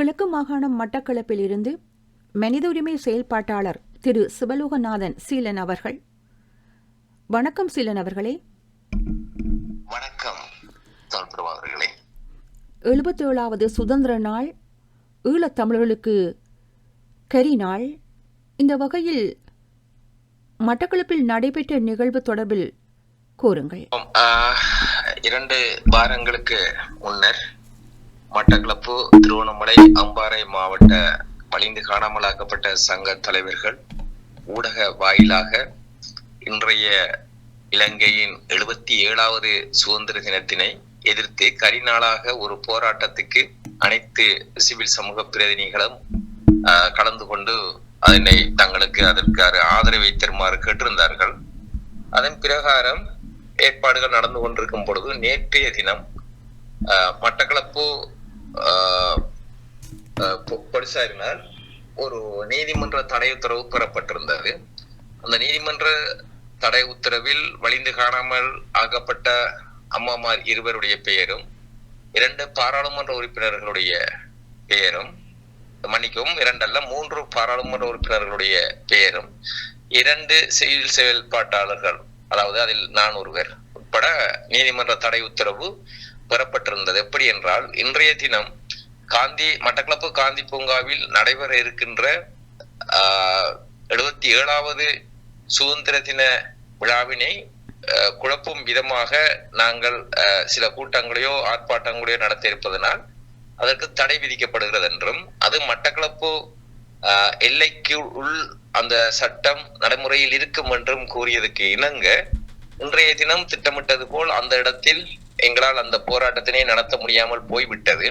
கிழக்கு மாகாணம் மட்டக்களப்பில் இருந்து மனித உரிமை செயல்பாட்டாளர் திரு சிவலோகநாதன் சீலன் அவர்கள். வணக்கம் சீலன் அவர்களே. வணக்கம் எழுபத்தேழாவது சுதந்திர நாள் ஈழத்தமிழர்களுக்கு கரி நாள். இந்த வகையில் மட்டக்களப்பில் நடைபெற்ற நிகழ்வு தொடர்பில் கூறுங்கள் இரண்டு வாரங்களுக்கு முன்னர் மட்டக்களப்பு திருவண்ணாமலை அம்பாறை மாவட்ட பழிந்து காணாமலாக்கப்பட்ட சங்க தலைவர்கள் ஊடக வாயிலாக இன்றைய இலங்கையின் எழுபத்தி ஏழாவது சுதந்திர தினத்தினை எதிர்த்து கரிநாளாக ஒரு போராட்டத்துக்கு அனைத்து சிவில் சமூக பிரதிநிதிகளும் ஆஹ், கலந்து கொண்டு அதனை தங்களுக்கு அதற்கு ஆதரவை தருமாறு கேட்டிருந்தார்கள். அதன் பிரகாரம் ஏற்பாடுகள் நடந்து கொண்டிருக்கும் பொழுது நேற்றைய தினம் ஆஹ், மட்டக்களப்பு போலீசாரினால் ஒரு நீதிமன்ற தடை உத்தரவு பெறப்பட்டிருந்தது. அந்த நீதிமன்ற தடை உத்தரவில் வலிந்து காணாமல் ஆக்கப்பட்ட அம்மாமார் இருவருடைய பெயரும் இரண்டு பாராளுமன்ற உறுப்பினர்களுடைய பெயரும் மன்னிக்கவும் இரண்டல்ல மூன்று பாராளுமன்ற உறுப்பினர்களுடைய பெயரும் இரண்டு சிவில் செயல்பாட்டாளர்கள் அதாவது அதில் நான் ஒருவர் உட்பட நீதிமன்ற தடை உத்தரவு பெறப்பட்டிருந்தது. எப்படி என்றால் இன்றைய தினம் காந்தி மட்டக்களப்பு காந்தி பூங்காவில் நடைபெற இருக்கின்ற ஆஹ், எழுபத்தி ஏழாவது சுதந்திர தின விழாவினை குழப்பும் விதமாக நாங்கள் சில கூட்டங்களையோ ஆர்ப்பாட்டங்களையோ நடத்த இருப்பதனால் அதற்கு தடை விதிக்கப்படுகிறது என்றும் அது மட்டக்களப்பு ஆஹ், எல்லைக்கு உள் அந்த சட்டம் நடைமுறையில் இருக்கும் என்றும் கூறியதுக்கு இணங்க இன்றைய தினம் திட்டமிட்டது போல் அந்த இடத்தில் எங்களால் அந்த போராட்டத்தினை நடத்த முடியாமல் போய்விட்டது.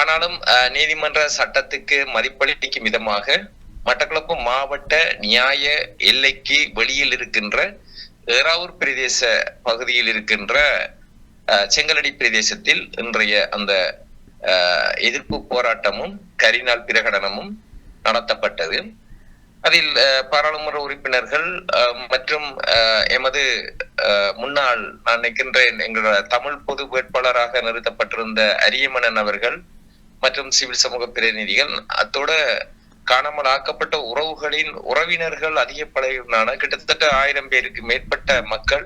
ஆனாலும் நீதிமன்ற சட்டத்துக்கு மதிப்பளிக்கும் விதமாக மட்டக்களப்பு மாவட்ட நியாய எல்லைக்கு வெளியில் இருக்கின்ற ஏராவூர் பிரதேச பகுதியில் இருக்கின்ற செங்கலடி பிரதேசத்தில் இன்றைய அந்த எதிர்ப்பு போராட்டமும் கரிநாள் பிரகடனமும் நடத்தப்பட்டது. அதில் பாராளுமன்ற உறுப்பினர்கள் மற்றும் எமது முன்னாள் நான் நினைக்கின்றேன் எங்களோட தமிழ் பொது வேட்பாளராக நிறுத்தப்பட்டிருந்த அரியமணன் அவர்கள் மற்றும் சிவில் சமூக பிரதிநிதிகள் அத்தோட காணாமல் ஆக்கப்பட்ட உறவுகளின் உறவினர்கள் அதிக கிட்டத்தட்ட ஆயிரம் பேருக்கு மேற்பட்ட மக்கள்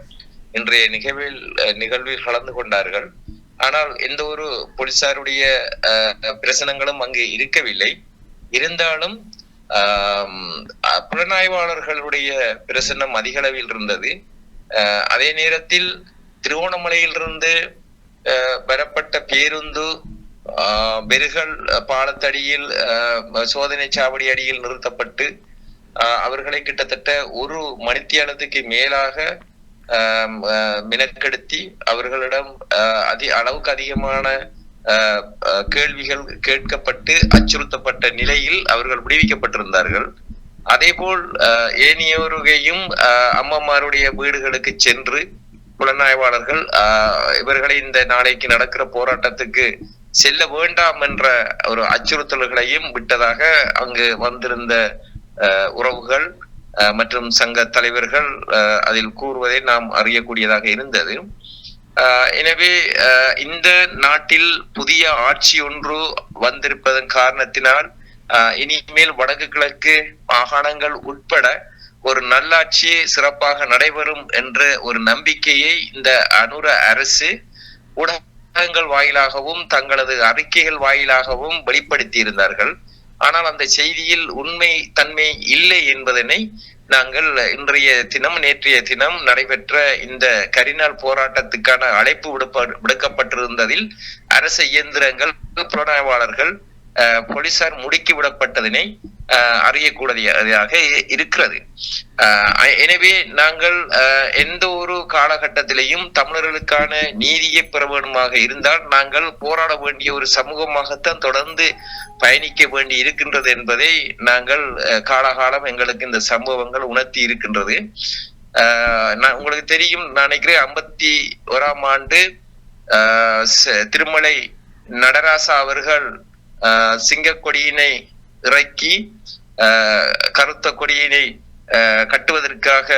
இன்றைய நிகழ்வில் நிகழ்வில் கலந்து கொண்டார்கள். ஆனால் எந்த ஒரு போலீசாருடைய அஹ், பிரசனங்களும் அங்கு இருக்கவில்லை. இருந்தாலும் புலனாய்வாளர்களுடைய பிரசன்னம் அதிக அளவில் இருந்தது. அதே நேரத்தில் திருவோணமலையிலிருந்து அஹ், பெறப்பட்ட பேருந்து ஆஹ், பெருகல் பாலத்தடியில் சோதனை சாவடி அடியில் நிறுத்தப்பட்டு அவர்களை கிட்டத்தட்ட ஒரு மணித்தியாலத்துக்கு மேலாக ஆஹ், மினக்கெடுத்தி அவர்களிடம் அதி அளவுக்கு அதிகமான ஆஹ், கேள்விகள் கேட்கப்பட்டு அச்சுறுத்தப்பட்ட நிலையில் அவர்கள் விடுவிக்கப்பட்டிருந்தார்கள். அதேபோல் ஆஹ், ஏனையோருகையும் ஆஹ், வீடுகளுக்கு சென்று புலனாய்வாளர்கள் ஆஹ், இவர்களை இந்த நாளைக்கு நடக்கிற போராட்டத்துக்கு செல்ல வேண்டாம் என்ற ஒரு அச்சுறுத்தல்களையும் விட்டதாக அங்கு வந்திருந்த உறவுகள் ஆஹ், மற்றும் சங்க தலைவர்கள் அதில் கூறுவதை நாம் அறியக்கூடியதாக இருந்தது. ஆஹ், எனவே இந்த நாட்டில் புதிய ஆட்சி ஒன்று வந்திருப்பதன் காரணத்தினால் இனிமேல் வடக்கு கிழக்கு மாகாணங்கள் உட்பட ஒரு நல்லாட்சி சிறப்பாக நடைபெறும் என்ற ஒரு நம்பிக்கையை இந்த அனுர அரசு ஊடகங்கள் வாயிலாகவும் தங்களது அறிக்கைகள் வாயிலாகவும் வெளிப்படுத்தி இருந்தார்கள் ஆனால் அந்த செய்தியில் உண்மை தன்மை இல்லை என்பதனை நாங்கள் இன்றைய தினம் நேற்றைய தினம் நடைபெற்ற இந்த கரிநாள் போராட்டத்துக்கான அழைப்பு விடுப்ப விடுக்கப்பட்டிருந்ததில் அரசு இயந்திரங்கள் புலனாய்வாளர்கள் போலீசார் முடுக்கி விடப்பட்டதனை அறியக்கூடியதாக இருக்கிறது. எனவே நாங்கள் எந்த ஒரு காலகட்டத்திலையும் தமிழர்களுக்கான நீதியை பெற வேண்டுமாக இருந்தால் நாங்கள் போராட வேண்டிய ஒரு சமூகமாகத்தான் தொடர்ந்து பயணிக்க வேண்டி இருக்கின்றது என்பதை நாங்கள் காலகாலம் எங்களுக்கு இந்த சம்பவங்கள் உணர்த்தி இருக்கின்றது. நான் உங்களுக்கு தெரியும் நான் நினைக்கிறேன் ஐம்பத்தி ஓராம் ஆண்டு ச- திருமலை நடராசா அவர்கள் சிங்கக்கொடியினை இறக்கி கருத்த கொடியினை அஹ், கட்டுவதற்காக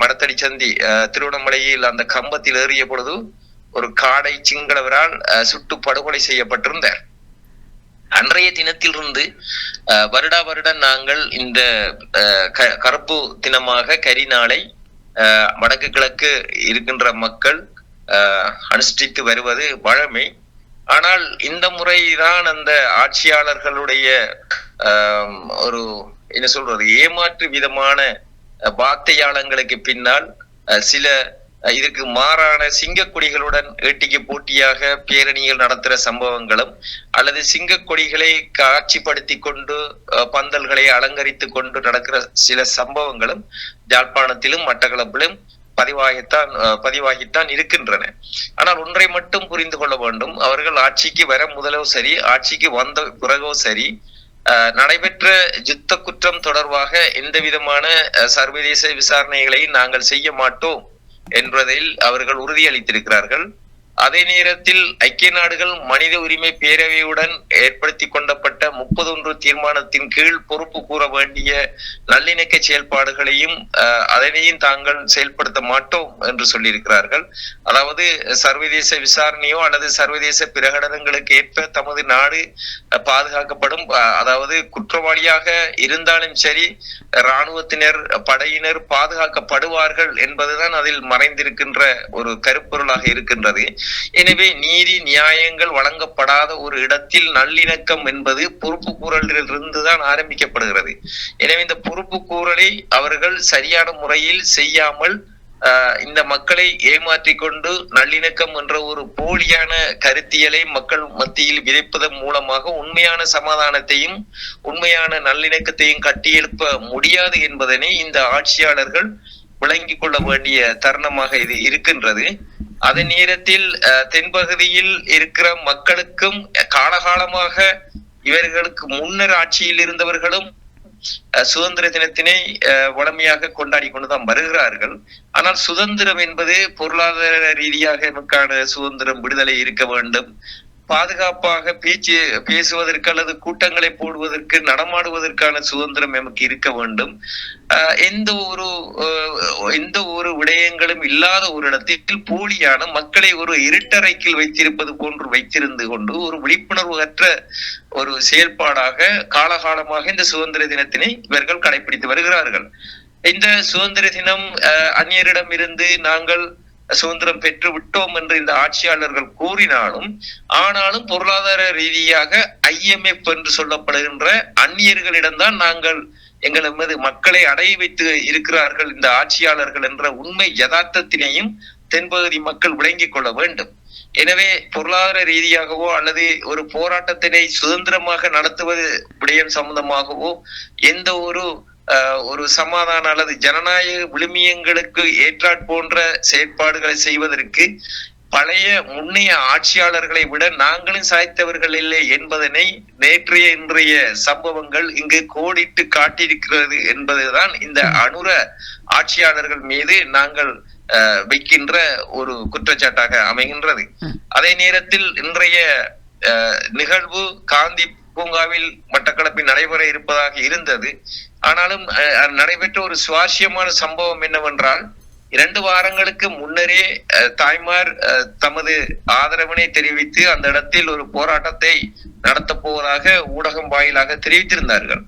மடத்தடி சந்தி அஹ், திருவண்ணாமலையில் அந்த கம்பத்தில் ஏறிய பொழுது ஒரு காடை சிங்களவரால் அஹ், சுட்டு படுகொலை செய்யப்பட்டிருந்தார். அன்றைய தினத்திலிருந்து அஹ், வருடா வருடம் நாங்கள் இந்த அஹ், க- கருப்பு தினமாக கரி நாளை வடக்கு கிழக்கு இருக்கின்ற மக்கள் அனுஷ்டித்து வருவது வழமை. ஆனால் இந்த முறைதான் அந்த ஆட்சியாளர்களுடைய ஒரு என்ன சொல்றது ஏமாற்று விதமான வார்த்தையாளங்களுக்கு பின்னால் அஹ், சில இதற்கு மாறான சிங்கக்கொடிகளுடன் ஏட்டிக்கு போட்டியாக பேரணிகள் நடத்துகிற சம்பவங்களும் அல்லது சிங்கக்கொடிகளை காட்சிப்படுத்தி கொண்டு அஹ், பந்தல்களை அலங்கரித்து கொண்டு நடக்கிற சில சம்பவங்களும் ஜாழ்ப்பாணத்திலும் மட்டக்களப்பிலும் பதிவாகித்தான் அஹ், பதிவாகித்தான் இருக்கின்றன. ஆனால் ஒன்றை மட்டும் புரிந்து கொள்ள வேண்டும். அவர்கள் ஆட்சிக்கு வர முதலோ சரி ஆட்சிக்கு வந்த பிறகோ சரி நடைபெற்ற யுத்த குற்றம் தொடர்பாக எந்த விதமான அஹ், சர்வதேச விசாரணைகளை நாங்கள் செய்ய மாட்டோம் என்பதில் அவர்கள் உறுதியளித்திருக்கிறார்கள். அதே நேரத்தில் ஐக்கிய நாடுகள் மனித உரிமை பேரவையுடன் ஏற்படுத்தி கொண்டப்பட்ட முப்பது ஒன்று தீர்மானத்தின் கீழ் பொறுப்பு கூற வேண்டிய நல்லிணக்க செயல்பாடுகளையும் அஹ், அதனையும் தாங்கள் செயல்படுத்த மாட்டோம் என்று சொல்லியிருக்கிறார்கள். அதாவது சர்வதேச விசாரணையோ அல்லது சர்வதேச பிரகடனங்களுக்கு ஏற்ப தமது நாடு பாதுகாக்கப்படும். அஹ், அதாவது குற்றவாளியாக இருந்தாலும் சரி இராணுவத்தினர் படையினர் பாதுகாக்கப்படுவார்கள் என்பதுதான் அதில் மறைந்திருக்கின்ற ஒரு கருப்பொருளாக இருக்கின்றது. எனவே நீதி நியாயங்கள் வழங்கப்படாத ஒரு இடத்தில் நல்லிணக்கம் என்பது பொறுப்பு கூறலிலிருந்துதான் ஆரம்பிக்கப்படுகிறது. எனவே இந்த பொறுப்பு கூறலை அவர்கள் சரியான முறையில் செய்யாமல் இந்த மக்களை ஏமாற்றிக் கொண்டு நல்லிணக்கம் என்ற ஒரு போலியான கருத்தியலை மக்கள் மத்தியில் விதைப்பதன் மூலமாக உண்மையான சமாதானத்தையும் உண்மையான நல்லிணக்கத்தையும் கட்டியெழுப்ப முடியாது என்பதனை இந்த ஆட்சியாளர்கள் விளங்கிக் கொள்ள வேண்டிய தருணமாக இது இருக்கின்றது. அதே நேரத்தில் தென்பகுதியில் இருக்கிற மக்களுக்கும் காலகாலமாக இவர்களுக்கு முன்னர் ஆட்சியில் இருந்தவர்களும் அஹ், சுதந்திர தினத்தினை அஹ், வளமையாக கொண்டாடி கொண்டுதான் வருகிறார்கள். ஆனால் சுதந்திரம் என்பது பொருளாதார ரீதியாக நமக்கான சுதந்திரம் விடுதலை இருக்க வேண்டும். பாதுகாப்பாக பேச்சு பேசுவதற்கு அல்லது கூட்டங்களை போடுவதற்கு நடமாடுவதற்கான சுதந்திரம் நமக்கு இருக்க வேண்டும். ஆஹ் எந்த ஒரு எந்த ஒரு விடயங்களும் இல்லாத ஒரு இடத்தில் போலியான மக்களை ஒரு இருட்டறைக்கில் வைத்திருப்பது போன்று வைத்திருந்து கொண்டு ஒரு விழிப்புணர்வு அற்ற ஒரு செயல்பாடாக காலகாலமாக இந்த சுதந்திர தினத்தினை இவர்கள் கடைபிடித்து வருகிறார்கள். இந்த சுதந்திர தினம் ஆஹ் அந்நியரிடம் இருந்து நாங்கள் சுதந்திரம் பெற்று விட்டோம் என்று இந்த ஆட்சியாளர்கள் கூறினாலும் ஆனாலும் பொருளாதார ரீதியாக ஐஎம்எஃப் என்று சொல்லப்படுகின்ற அந்நியர்களிடம்தான் நாங்கள் எங்கள் எமது மக்களை அடைய வைத்து இருக்கிறார்கள் இந்த ஆட்சியாளர்கள் என்ற உண்மை யதார்த்தத்தினையும் தென்பகுதி மக்கள் விளங்கிக் கொள்ள வேண்டும். எனவே பொருளாதார ரீதியாகவோ அல்லது ஒரு போராட்டத்தினை சுதந்திரமாக நடத்துவது விடயம் சம்பந்தமாகவோ எந்த ஒரு ஒரு சமாதான அல்லது ஜனநாயக விழுமியங்களுக்கு ஏற்றாற் போன்ற செயற்பாடுகளை செய்வதற்கு பழைய முன்னைய ஆட்சியாளர்களை விட நாங்களும் சாய்த்தவர்கள் இல்லை என்பதனை நேற்றைய இன்றைய சம்பவங்கள் இங்கு கோடிட்டு காட்டியிருக்கிறது என்பதுதான் இந்த அனுர ஆட்சியாளர்கள் மீது நாங்கள் அஹ், வைக்கின்ற ஒரு குற்றச்சாட்டாக அமைகின்றது. அதே நேரத்தில் இன்றைய நிகழ்வு காந்தி பூங்காவில் மட்டக்களப்பில் நடைபெற இருப்பதாக இருந்தது. ஆனாலும் அஹ், நடைபெற்ற ஒரு சுவாரஸ்யமான சம்பவம் என்னவென்றால் இரண்டு வாரங்களுக்கு முன்னரே அஹ், தாய்மார் அஹ், தமது ஆதரவினை தெரிவித்து அந்த இடத்தில் ஒரு போராட்டத்தை நடத்தப் போவதாக ஊடகம் வாயிலாக தெரிவித்திருந்தார்கள்.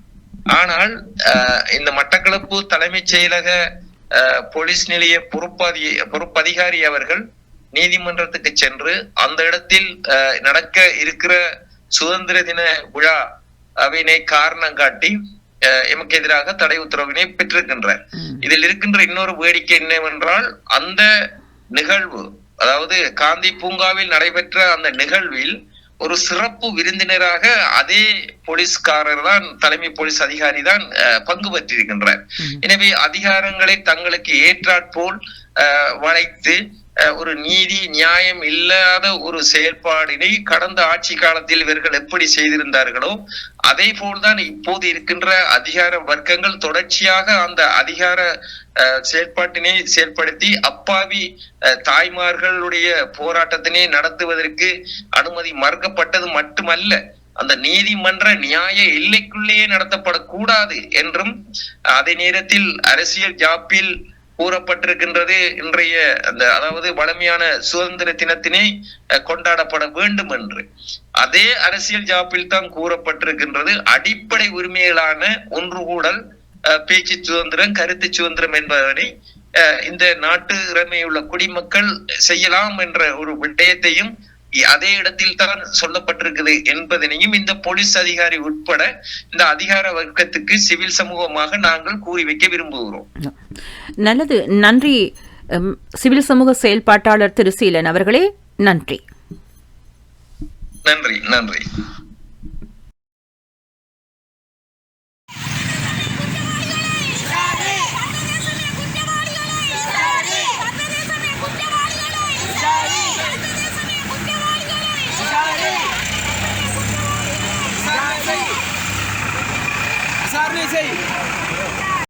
ஆனால் அஹ், இந்த மட்டக்களப்பு தலைமைச் செயலக அஹ், போலீஸ் நிலைய பொறுப்பதி பொறுப்பதிகாரி அவர்கள் நீதிமன்றத்துக்கு சென்று அந்த இடத்தில் அஹ், நடக்க இருக்கிற சுதந்திர தின விழா அவினை காரணம் காட்டி எமக்கு எதிராக தடை உத்தரவினை பெற்றிருக்கின்றார். இதில் இருக்கின்ற இன்னொரு வேடிக்கை என்னவென்றால் அந்த நிகழ்வு அதாவது காந்தி பூங்காவில் நடைபெற்ற அந்த நிகழ்வில் ஒரு சிறப்பு விருந்தினராக அதே போலீஸ்காரர் தான் தலைமை போலீஸ் அதிகாரி தான் பங்கு பெற்றிருக்கின்றார். எனவே அதிகாரங்களை தங்களுக்கு ஏற்றாற்போல் வளைத்து ஒரு நீதி நியாயம் இல்லாத ஒரு செயல்பாடினை கடந்த ஆட்சி காலத்தில் இவர்கள் எப்படி செய்திருந்தார்களோ அதே போல்தான் இப்போது இருக்கின்ற அதிகார வர்க்கங்கள் தொடர்ச்சியாக அந்த அதிகார செயற்பாட்டினை செயல்பாட்டினை அப்பாவி அஹ், தாய்மார்களுடைய போராட்டத்தினை நடத்துவதற்கு அனுமதி மறுக்கப்பட்டது மட்டுமல்ல அந்த நீதிமன்ற நியாய எல்லைக்குள்ளேயே நடத்தப்படக்கூடாது என்றும் அதே நேரத்தில் அரசியல் ஜாப்பில் கூறப்பட்டிருக்கின்றது இன்றைய அந்த அதாவது வளமையான சுதந்திர தினத்தினை அஹ், கொண்டாடப்பட வேண்டும் என்று. அதே அரசியல் ஜாப்பில் தான் கூறப்பட்டிருக்கின்றது அடிப்படை உரிமைகளான ஒன்று கூடல் அஹ், பேச்சு சுதந்திரம் கருத்து சுதந்திரம் என்பதனை அஹ், இந்த நாட்டு இறமையுள்ள குடிமக்கள் செய்யலாம் என்ற ஒரு விடயத்தையும் அதே இடத்தில் தான் சொல்லப்பட்டிருக்குது என்பதனையும் இந்த போலீஸ் அதிகாரி உட்பட இந்த அதிகார வர்க்கத்துக்கு சிவில் சமூகமாக நாங்கள் கூறி வைக்க விரும்புகிறோம். நல்லது. நன்றி. சிவில் சமூக செயல்பாட்டாளர் திரு சீலன் அவர்களே நன்றி. நன்றி நன்றி.